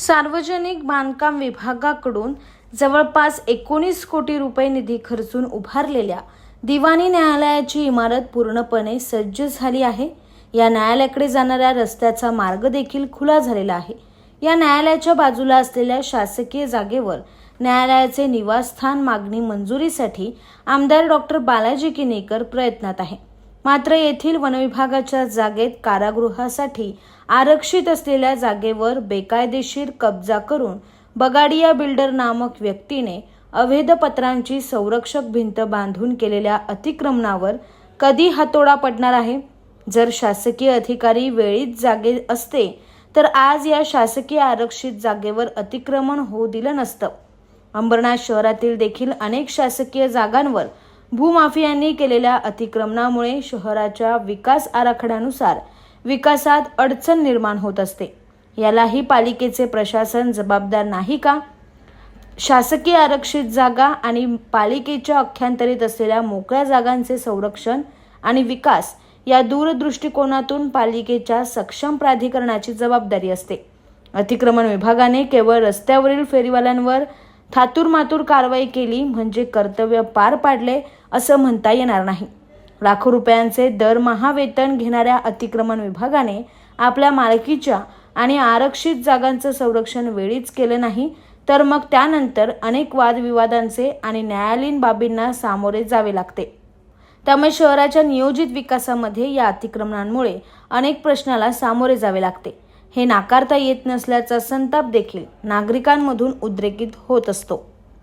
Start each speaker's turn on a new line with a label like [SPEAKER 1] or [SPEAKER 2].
[SPEAKER 1] सार्वजनिक बांधकाम विभागाकडून जवळपास एकोणीस कोटी रुपये निधी खर्चून उभारलेल्या दिवाणी न्यायालयाची इमारत पूर्णपणे सज्ज झाली आहे. या न्यायालयाकडे जाणाऱ्या रस्त्याचा मार्ग देखील खुला झालेला आहे. या न्यायालयाच्या बाजूला असलेल्या शासकीय जागेवर न्यायालयाचे निवासस्थान मागणी मंजुरीसाठी आमदार डॉक्टर बालाजी किनेकर प्रयत्नात आहे. मात्र येथील वनविभागाच्या जागेत कारागृहासाठी आरक्षित असलेल्या जागेवर बेकायदेशीर कब्जा करून बगाडिया बिल्डर नामक व्यक्तीने अवैध पत्रांची संरक्षक भिंत बांधून केलेल्या अतिक्रमणावर कधी हातोडा पडणार आहे? जर शासकीय अधिकारी वेळीच जागे असते तर आज या शासकीय आरक्षित जागेवर अतिक्रमण होऊ दिलं नसतं. अंबरनाथ शहरातील देखील अनेक शासकीय जागांवर भूमाफियांनी केलेल्या अतिक्रमणामुळे शहराच्या विकास आराखड्यानुसार विकासात अडचण निर्माण होत असते. यालाही पालिकेचे प्रशासन जबाबदार नाही का? शासकीय आरक्षित जागा आणि पालिकेच्या अख्यांतरीत असलेल्या मोकळ्या जागांचे संरक्षण आणि विकास या दूरदृष्टिकोनातून पालिकेच्या सक्षम प्राधिकरणाची जबाबदारी असते. अतिक्रमण विभागाने केवळ रस्त्यावरील फेरीवाल्यांवर थातूरमातूर कारवाई केली म्हणजे कर्तव्य पार पाडले असं म्हणता येणार नाही. लाखो रुपयांचे दरमहा वेतन घेणाऱ्या अतिक्रमण विभागाने आपल्या मालकीच्या आणि आरक्षित जागांचं संरक्षण वेळीच केलं नाही तर मग त्यानंतर अनेक वादविवादांचे आणि न्यायालयीन बाबींना सामोरे जावे लागते. त्यामुळे शहराच्या नियोजित विकासामध्ये या अतिक्रमणांमुळे अनेक प्रश्नाला सामोरे जावे लागते. हे नाकारता येत नसल्याचा संताप देखील नागरिकांमधून उद्रेकित होत असतो.